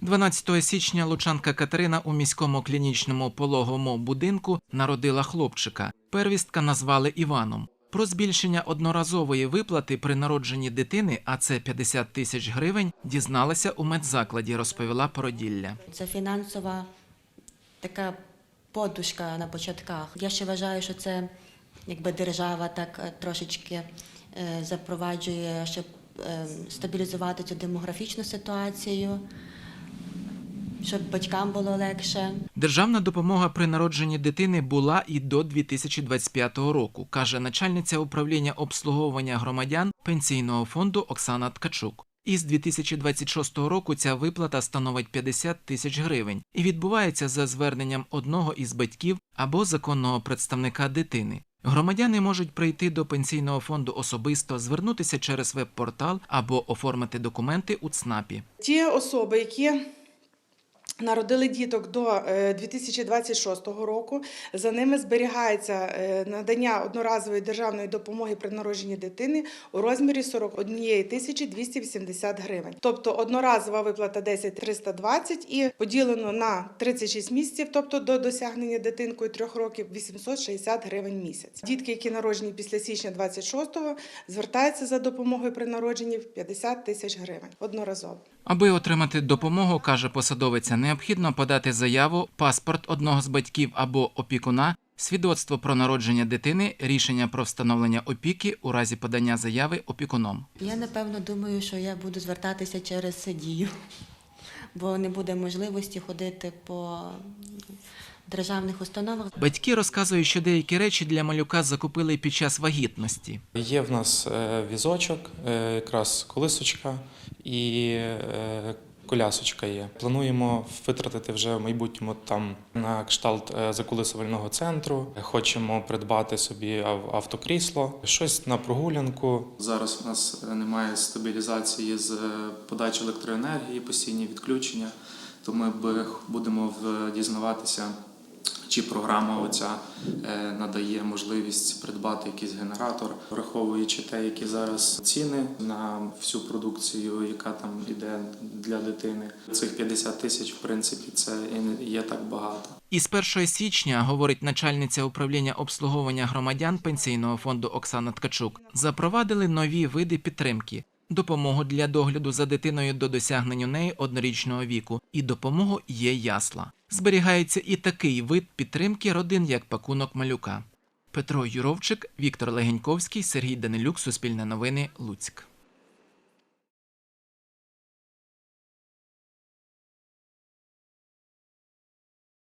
12 січня лучанка Катерина у міському клінічному пологовому будинку народила хлопчика. Первістка назвали Іваном. Про збільшення одноразової виплати при народженні дитини, а це 50 тисяч гривень, дізналася у медзакладі, розповіла породілля. Це фінансова така подушка на початках. Я ще вважаю, що це якби держава так е, трошечки е, запроваджує, щоб е, стабілізувати цю демографічну ситуацію, щоб батькам було легше. Державна допомога при народженні дитини була і до 2025 року, каже начальниця управління обслуговування громадян пенсійного фонду Оксана Ткачук. Із 2026 року ця виплата становить 50 тисяч гривень і відбувається за зверненням одного із батьків або законного представника дитини. Громадяни можуть прийти до пенсійного фонду особисто, звернутися через веб-портал або оформити документи у ЦНАПі. Ті особи, які народили діток до е, 2026 року, за ними зберігається е, надання одноразової державної допомоги при народженні дитини у розмірі 41 тисячі 280 гривень. Тобто одноразова виплата 10 320 і поділено на 36 місяців, тобто до досягнення дитинкою 3 років 860 гривень місяць. Дітки, які народжені після січня 26-го, звертаються за допомогою при народженні в 50 тисяч гривень одноразово. Аби отримати допомогу, каже посадовиця, необхідно подати заяву, паспорт одного з батьків або опікуна, свідоцтво про народження дитини, рішення про встановлення опіки у разі подання заяви опікуном. Я напевно думаю, що я буду звертатися через дію, бо не буде можливості ходити по державних установах. Батьки розказують, що деякі речі для малюка закупили під час вагітності. Є в нас е, візочок, е, якраз колисочка і е, колясочка є. Плануємо витратити вже в майбутньому там на кшталт закулисувального центру. Хочемо придбати собі автокрісло, щось на прогулянку. Зараз у нас е, немає стабілізації з е, подачі електроенергії, постійні відключення. То ми будемо дізнаватися, чи програма оця е, надає можливість придбати якийсь генератор, враховуючи те, які зараз ціни на всю продукцію, яка там іде для дитини. Цих 50 тисяч, в принципі, це і не є так багато. Із 1 січня, говорить начальниця управління обслуговування громадян пенсійного фонду Оксана Ткачук, запровадили нові види підтримки. Допомогу для догляду за дитиною до досягнення неї однорічного віку і допомогу є ясла. Зберігається і такий вид підтримки родин, як пакунок малюка. Петро Юровчик, Віктор Легеньковський, Сергій Данилюк, Суспільне новини, Луцьк.